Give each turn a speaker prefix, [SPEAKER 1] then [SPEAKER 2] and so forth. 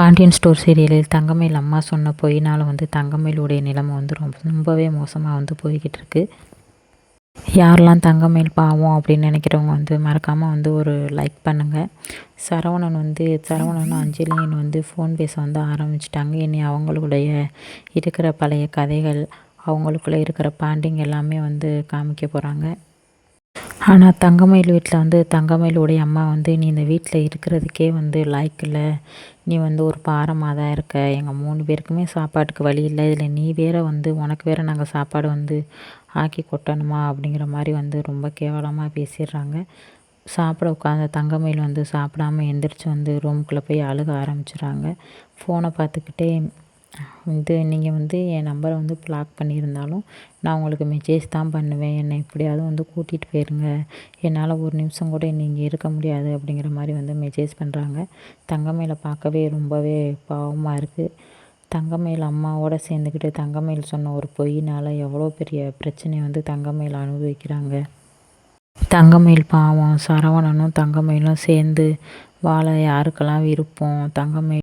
[SPEAKER 1] Pandian store சீரியலில் தங்கமயில் அம்மா சொன்ன பொய்னால் வந்து தங்கமயிலுடைய நிலைமை வந்து ரொம்ப ரொம்பவே மோசமாக வந்து போய்கிட்டு இருக்கு யாரெல்லாம் தங்கமயில் பாவம் அப்படின்னு நினைக்கிறவங்க வந்து மறக்காமல் வந்து ஒரு லைக் பண்ணுங்கள் சரவணன் வந்து சரவணன் அஞ்சலியும் வந்து ஃபோன் பேச வந்து ஆரம்பிச்சிட்டாங்க. இனி அவங்களுடைய இருக்கிற பழைய கதைகள் அவங்களுக்குள்ளே இருக்கிற பாண்டிங் எல்லாமே வந்து காமிக்க போகிறாங்க ஆனால் தங்கமயில் வீட்டில் வந்து தங்கமயிலுடைய அம்மா வந்து நீ இந்த வீட்டில் இருக்கிறதுக்கே வந்து லாய்க்கு இல்லை. நீ வந்து ஒரு பாரமாக தான் இருக்க. எங்கள் மூணு பேருக்குமே சாப்பாட்டுக்கு வழி இல்லை. இதில் நீ வேற வந்து உனக்கு வேறு நாங்கள் சாப்பாடு வந்து ஆக்கி கொட்டணுமா? அப்படிங்கிற மாதிரி வந்து ரொம்ப கேவலமாக பேசிடுறாங்க. சாப்பிட உட்காந்த தங்கமயில் வந்து சாப்பிடாம எந்திரிச்சு வந்து ரூம்குள்ளே போய் அழுக ஆரம்பிச்சிடுறாங்க ஃபோனை பார்த்துக்கிட்டே இது நீங்கள் வந்து என் நம்பரை வந்து பிளாக் பண்ணியிருந்தாலும் நான் உங்களுக்கு மெசேஜ் தான் பண்ணுவேன். என்னை எப்படியாவது வந்து கூட்டிகிட்டு போயிருங்க. என்னால் ஒரு நிமிஷம் கூட நீங்கள் இருக்க முடியாது அப்படிங்கிற மாதிரி வந்து மெசேஜ் பண்ணுறாங்க தங்கமயிலை பார்க்கவே ரொம்பவே பாவமாக இருக்குது தங்கமயில் அம்மாவோட சேர்ந்துக்கிட்டு தங்கமயில் சொன்ன ஒரு பொய்னால் எவ்வளோ பெரிய பிரச்சனையை வந்து தங்கமயில் அனுபவிக்கிறாங்க. தங்கமயில் பாவம் சரவணனும் தங்கமயிலும் சேர்ந்து வாழ யாருக்கெல்லாம் விருப்பம்? தங்கமயில்